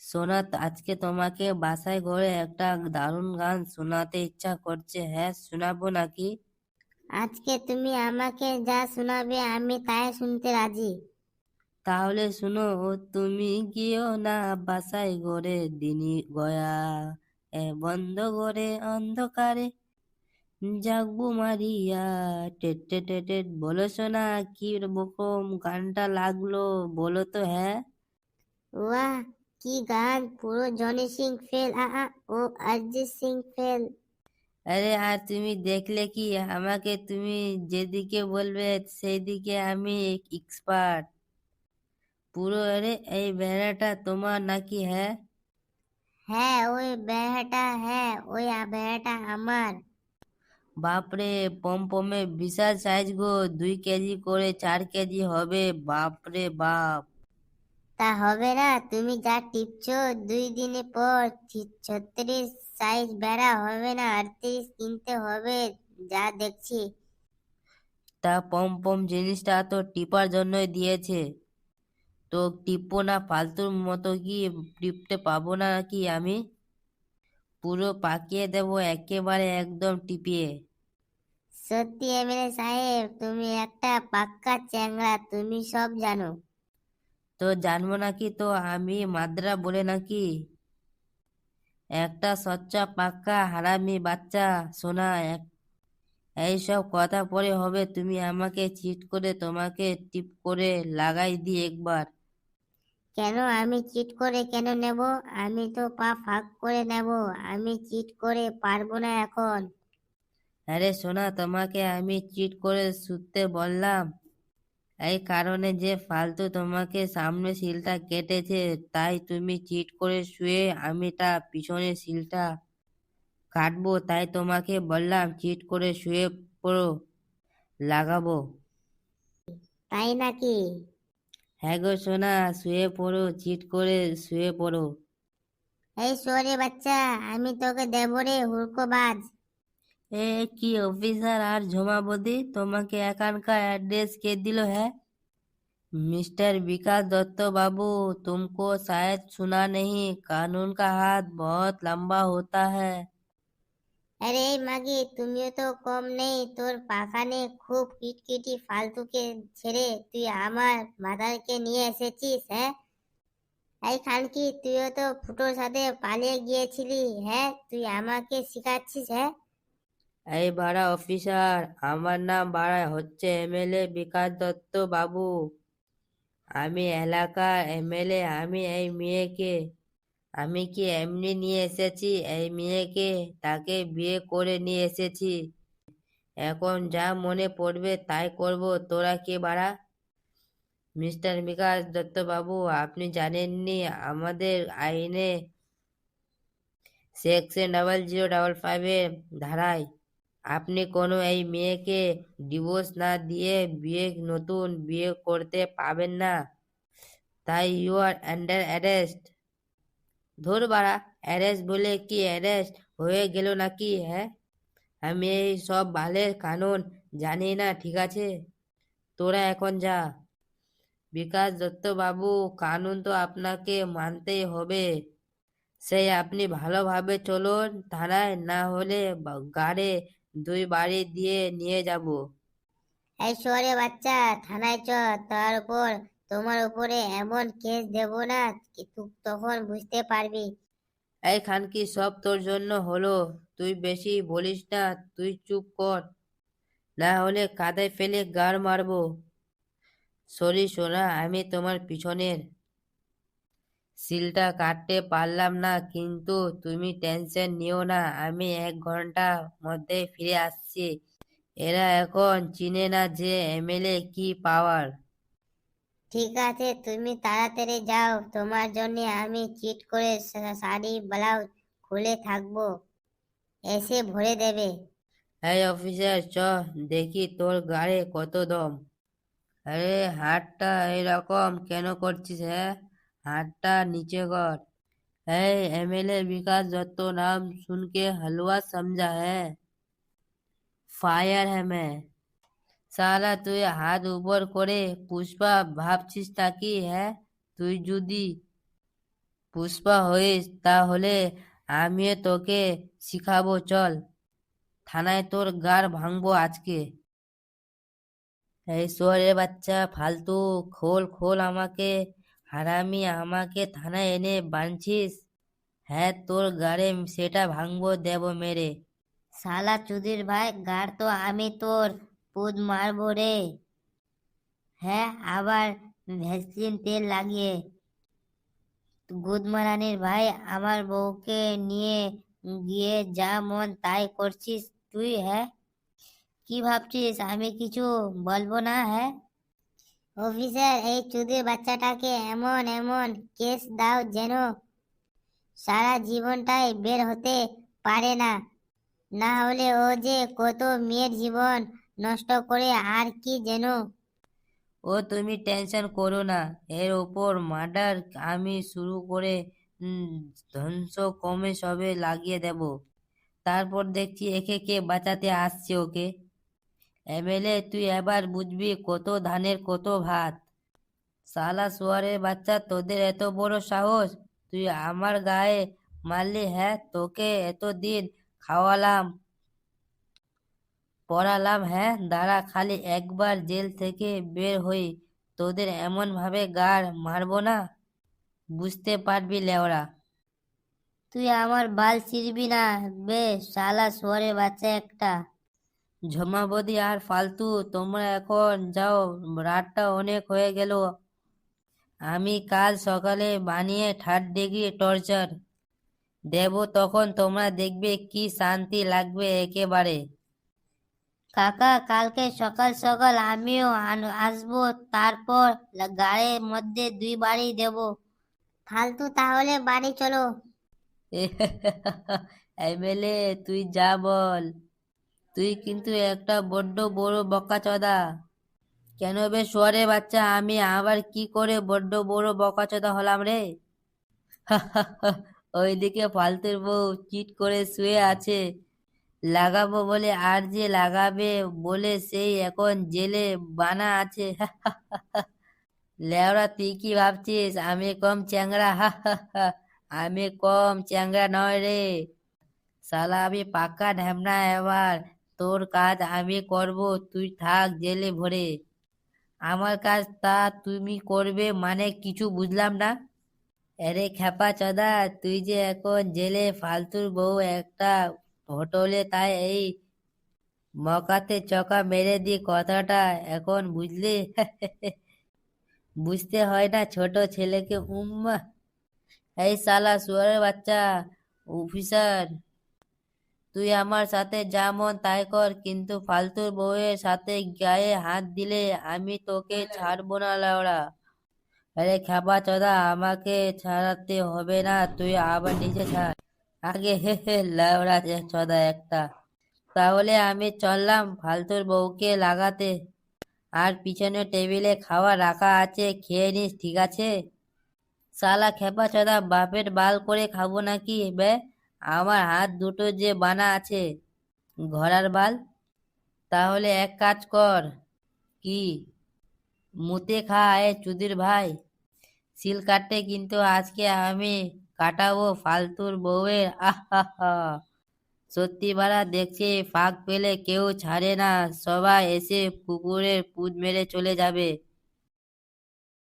সোনা আজকে তোমাকে বাসায় ঘরে একটা দারুণ গান শোনাতে ইচ্ছা করছে। হ্যাঁ শোনাবো নাকি? আজকে তুমি আমাকে যা শোনাবে আমি তাই শুনতে রাজি। তাহলে শুনো তুমি গিয়েও না বাসায় ঘরে দিনই গয়া এ বন্ধ করে অন্ধকারে জাগবো মারিয়া। টেট টেট টেট টেট। বলো শোনা কি রকম গানটা লাগল বলো তো হ্যাঁ? ওয়াহ কি গান পুরো জনি সিং ফেল আ আ, ও অরিজিৎ সিং ফেল আরে আর তুমি দেখলে কি আমাকে তুমি যেদিকে বলবে সেই দিকে আমি এক্সপার্ট পুরো আরে এই বেড়াটা তোমার নাকি হ্যাঁ হ্যাঁ ওই বেড়াটা হ্যাঁ ওই আ- বেড়াটা আমার বাপরে পমপমে বিশাল সাইজ গো দুই কেজি করে চার কেজি হবে বাপরে বাপ তা হবে না তুমি যা টিপছো দুই দিনে পর ছত্রিশ সাইজ বেড়া হবে না আটত্রিশ কিনতে হবে যা দেখছি। তা পম পম জিনিসটা তো টিপার জন্যই দিয়েছে। তো টিপবো না ফালতুর মতো কি টিপতে পাবো না কি আমি? পুরো পাকিয়ে দেবো একেবারে একদম টিপিয়ে। সত্যি এমএলএ সাহেব তুমি একটা পাক্কা চ্যাংড়া তুমি সব জানো। তো জানব নাকি? তো আমি মাদ্রা বলে নাকি? একটা সচ্চা পাক্কা হারামি বাচ্চা শোনা এক- এইসব কথা পরে হবে। তুমি আমাকে চিট করে তোমাকে টিপ করে লাগাই দি একবার। কেন? আমি চিট করে কেন নেব? আমি তো পা ফাঁক করে নেব। আমি চিট করে পারব না এখন। আরে শোনা তোমাকে আমি চিট করে শুতে বললাম। এই কারণে যে ফালতু তোমাকে সামনে সিলটা কেটেছে তাই তুমি চিট করে শুয়ে আমি তা পিছনে সিলটা কাটবো তাই তোমাকে বললাম চিট করে শুয়ে পড়ো লাগাবো। তাই নাকি? হ্যাঁ গো সোনা শুয়ে পড়ো চিট করে শুয়ে পড়ো। এই সোরে বাচ্চা আমি তোকে দেব রে হুড়কোবাজ এ কি অফিসার আর ঝোমা বদি তোমাকে এখানকার एड्रेस के दिलो है मिस्टर विकास दत्त बाबू तुमको शायद सुना नहीं कानून का हाथ बहुत लंबा होता है আরে এই মাগি তুমিও তো কম নেই তোর পাখানে খুব কিটকিটি ফালতুকে ছেড়ে তুই আমার মাদারকে নিয়ে এসেছিস হ্যাঁ এই খানকি তুইও তো ফুটোর সাথে পালিয়ে গিয়েছিলি হ্যাঁ তুই আমাকে শিখাচ্ছিস হ্যাঁ এই বাড়া অফিসার, আমার নাম বাড়া হচ্ছে এমএলএ বিকাশ দত্ত বাবু। আমি এলাকার এমএলএ আমি এই মেয়েকে, আমি কি এমনি নিয়ে এসেছি? এই মেয়েকে, তাকে বিয়ে করে নিয়ে এসেছি। এখন যা মনে পড়বে তাই করব। তোরা কে বাড়া মিস্টার বিকাশ দত্ত বাবু, আপনি জানেননি আমাদের আইনে সেকশন ডাবল জিরো ডাবল ফাইভের ধারায় আপনি কোনো এই মেয়েকে ডিভোর্স না দিয়ে বিয়ে, নতুন বিয়ে করতে পাবেন না। তাই ইউ আর আন্ডার অ্যারেস্ট ধর বাড়া অ্যারেস্ট বলে কি অ্যারেস্ট হয়ে গেল নাকি হ্যাঁ? আমি এই সব বালের কানুন জানি না, ঠিক আছে? তোরা এখন যা। বিকাশ দত্ত বাবু কানুন তো আপনাকে মানতেই হবে। সেই আপনি ভালোভাবে চলুন, থানায় না হলে গাড়ে দুই বাড়ি দিয়ে নিয়ে যাব। এই শহরে বাচ্চা থানায় চ তার উপর তোমার উপরে এমন কেস দেব না তখন বুঝতে পারবি। এই খানকি সব তোর জন্য হলো তুই বেশি বলিস না তুই চুপ কর। না হলে কাদায় ফেলে গাড় মারবো। সরি সোনা আমি তোমার পিছনের সিলটা কাটতে পারলাম না কিন্তু তুমি টেনশন নিও না আমি এক ঘণ্টা মধ্যে ফিরে আসছি। এরা এখন চিনে না যে এমএলএ কি পাওয়ার। ঠিক আছে তুমি তাড়াতাড়ি যাও তোমার জন্য আমি চিট করে শা- শাড়ি ব্লাউজ খুলে থাকব এসে ভরে দেবে। এই অফিসার চ দেখি তোর গাড়ে কত দম। আরে হাতটা এরকম কেন করছিস হ্যাঁ? হাতটা নিচে কর এই এমএলএ বিকাশ দত্ত नाम सुन के हलवा समझा है ফায়ার है मैं সালা তুই হাত উপর করে পুষ্পা ভাবছিস নাকি হ্যাঁ তুই যদি পুষ্পা হইস তাহলে আমিও তোকে শিখাবো চল থানায় তোর গার ভাঙবো আজকে এই শুয়ারের বাচ্চা ফালতু খোল খোল আমাকে হারামি আমাকে থানায় এনে বানছিস? হ্যাঁ তোর গাড়ে সেটা ভাঙবো দেব মেরে। শালা চুদির ভাই, গাড় তো আমি তোর পুদ মারবো রে। হ্যাঁ আবার ভ্যাকসিন তেল লাগিয়ে। গুদমারানির ভাই, আমার বউকে নিয়ে গিয়ে যা মন তাই করছিস তুই হ্যাঁ? কি ভাবছিস, আমি কিছু বলব না হ্যাঁ? অফিসার, এই চুদির বাচ্চাটাকে এমন এমন কেস দাও যেন সারা জীবনটাই বের হতে পারে না। না হলে ও যে কত মেয়ের জীবন নষ্ট করে আর কি যেন। ও তুমি টেনশন করো না, এর ওপর মার্ডার আমি শুরু করে ধ্বংস কমে সবে লাগিয়ে দেব। তারপর দেখছি একে কে বাঁচাতে আসছে ওকে। এমএলএ, তুই এবার বুঝবি কত ধানের কত ভাত। শালা শুয়ারের বাচ্চা, তোদের এত বড় সাহস? তুই আমার গায়ে মারলি হ্যাঁ? তোকে এতদিন খাওয়ালাম, পড়ালাম হ্যাঁ? দাঁড়া, খালি একবার জেল থেকে বের হই। তোদের এমন ভাবে গাড় মারবো না? বুঝতে পারবি লেওড়া তুই আমার বাল ছিড়বি না বেশ শালা সোয়ারে বাচ্চা একটা। ঝমাবদি আর ফালতু তোমরা এখন যাও রাতটা অনেক হয়ে গেল। আমি কাল সকালে বানিয়ে থার্ড ডিগ্রি টর্চার। দেব তখন তোমরা দেখবে কি শান্তি লাগবে একেবারে। কাকা কালকে সকাল সকাল আমিও আসব তারপর গাড়ির মধ্যে দুই বাড়ি দেব। ফালতু তাহলে বাড়ি চলো। এমএলএ তুই যা বল। তুই কিন্তু একটা বড্ড বড় বকাচোদা। কেন বে শুয়ারে বাচ্চা, আমি আবার কি করে বড্ড বড় বকাচোদা হলাম রে? ওইদিকে ফালতুর বউ চিট করে শুয়ে আছে। লাগাবো বলে আর যে লাগাবে বলে সেই এখন জেলে বানা আছে। লেওরা, তুই কি ভাবছিস? আমি কম চ্যাংড়া। আমি কম চ্যাংড়া নয় রে। শালা, আমি পাক্কা ঢ্যামনা এবার। তোর কাজ আমি করব, তুই থাক জেলে ভরে। আমার কাজ তা তুমি করবে মানে কিছু বুঝলাম না? আরে খেপা চদা, তুই যে এখন জেলে ফালতুর বউ একটা হোটেলে, তাই এই মকাতে চকা মেরে দি কথাটা এখন বুঝলি? বুঝতে হয় না ছোট ছেলেকে, উম্মা। এই শালা শুয়ারের বাচ্চা অফিসার তুই আমার সাথে যা মন তাই কর কিন্তু ফালতুর বউয়ের সাথে গায়ে হাত দিলে আমি তোকে ছাড়বো না লাউড়া। আরে খাবা চোদা আমাকে ছাড়াতে হবে না তুই আবার নিজে ছাড়। আগে হে হে লাউড়া চোদা একটা। তাহলে আমি চললাম ফালতুর বউকে লাগাতে। আর পিছনে টেবিলে খাওয়া রাখা আছে খেয়ে নিস ঠিক আছে? শালা খেপা চোদা বাপের বাল করে খাব নাকি বে? আমার হাত দুটো যে বানা আছে, ঘোড়ার বাল, তাহলে এক কাজ কর। কি? মুতে খা এ চুদির ভাই। সিল কাটতে কিন্তু আজকে আমি কাটাবো ফালতুর বউয়ের। আহা সত্যি বারা দেখছি ফাঁক পেলে কেউ ছাড়ে না। সবাই এসে কুকুরের পুদ মেরে চলে যাবে।